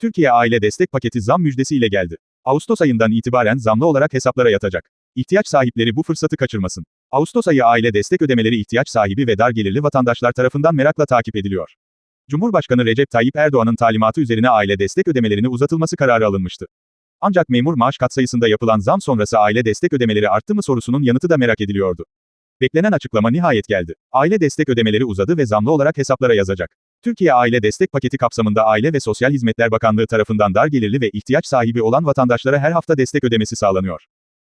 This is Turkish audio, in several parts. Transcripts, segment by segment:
Türkiye Aile Destek Paketi zam müjdesiyle geldi. Ağustos ayından itibaren zamlı olarak hesaplara yatacak. İhtiyaç sahipleri bu fırsatı kaçırmasın. Ağustos ayı aile destek ödemeleri ihtiyaç sahibi ve dar gelirli vatandaşlar tarafından merakla takip ediliyor. Cumhurbaşkanı Recep Tayyip Erdoğan'ın talimatı üzerine aile destek ödemelerini uzatılması kararı alınmıştı. Ancak memur maaş katsayısında yapılan zam sonrası aile destek ödemeleri arttı mı sorusunun yanıtı da merak ediliyordu. Beklenen açıklama nihayet geldi. Aile destek ödemeleri uzadı ve zamlı olarak hesaplara yazacak. Türkiye Aile Destek Paketi kapsamında Aile ve Sosyal Hizmetler Bakanlığı tarafından dar gelirli ve ihtiyaç sahibi olan vatandaşlara her hafta destek ödemesi sağlanıyor.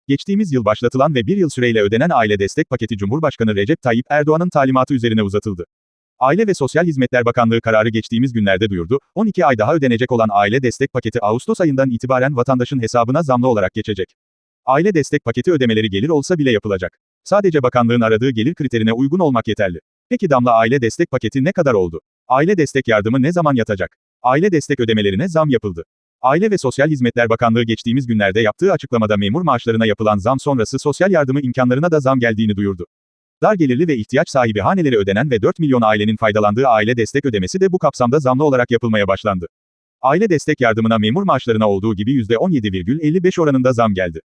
Geçtiğimiz yıl başlatılan ve bir yıl süreyle ödenen aile destek paketi Cumhurbaşkanı Recep Tayyip Erdoğan'ın talimatı üzerine uzatıldı. Aile ve Sosyal Hizmetler Bakanlığı kararı geçtiğimiz günlerde duyurdu, 12 ay daha ödenecek olan aile destek paketi Ağustos ayından itibaren vatandaşın hesabına zamlı olarak geçecek. Aile destek paketi ödemeleri gelir olsa bile yapılacak. Sadece bakanlığın aradığı gelir kriterine uygun olmak yeterli. Peki damla aile destek paketi ne kadar oldu? Aile destek yardımı ne zaman yatacak? Aile destek ödemelerine zam yapıldı. Aile ve Sosyal Hizmetler Bakanlığı geçtiğimiz günlerde yaptığı açıklamada memur maaşlarına yapılan zam sonrası sosyal yardımı imkanlarına da zam geldiğini duyurdu. Dar gelirli ve ihtiyaç sahibi hanelere ödenen ve 4 milyon ailenin faydalandığı aile destek ödemesi de bu kapsamda zamlı olarak yapılmaya başlandı. Aile destek yardımına memur maaşlarına olduğu gibi %17,55 oranında zam geldi.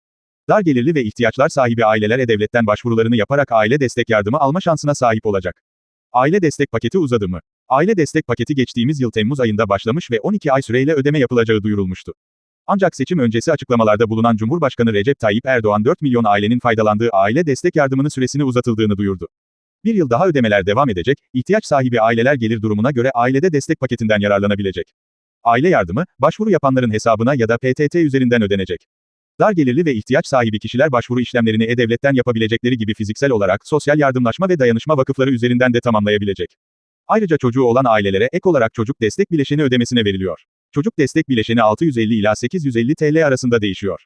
Dar gelirli ve ihtiyaçlar sahibi aileler E-Devlet'ten başvurularını yaparak aile destek yardımı alma şansına sahip olacak. Aile destek paketi uzadı mı? Aile destek paketi geçtiğimiz yıl Temmuz ayında başlamış ve 12 ay süreyle ödeme yapılacağı duyurulmuştu. Ancak seçim öncesi açıklamalarda bulunan Cumhurbaşkanı Recep Tayyip Erdoğan 4 milyon ailenin faydalandığı aile destek yardımının süresini uzatıldığını duyurdu. Bir yıl daha ödemeler devam edecek, ihtiyaç sahibi aileler gelir durumuna göre ailede destek paketinden yararlanabilecek. Aile yardımı, başvuru yapanların hesabına ya da PTT üzerinden ödenecek. Dar gelirli ve ihtiyaç sahibi kişiler başvuru işlemlerini E-Devlet'ten yapabilecekleri gibi fiziksel olarak sosyal yardımlaşma ve dayanışma vakıfları üzerinden de tamamlayabilecek. Ayrıca çocuğu olan ailelere ek olarak çocuk destek bileşeni ödemesine veriliyor. Çocuk destek bileşeni 650 ila 850 TL arasında değişiyor.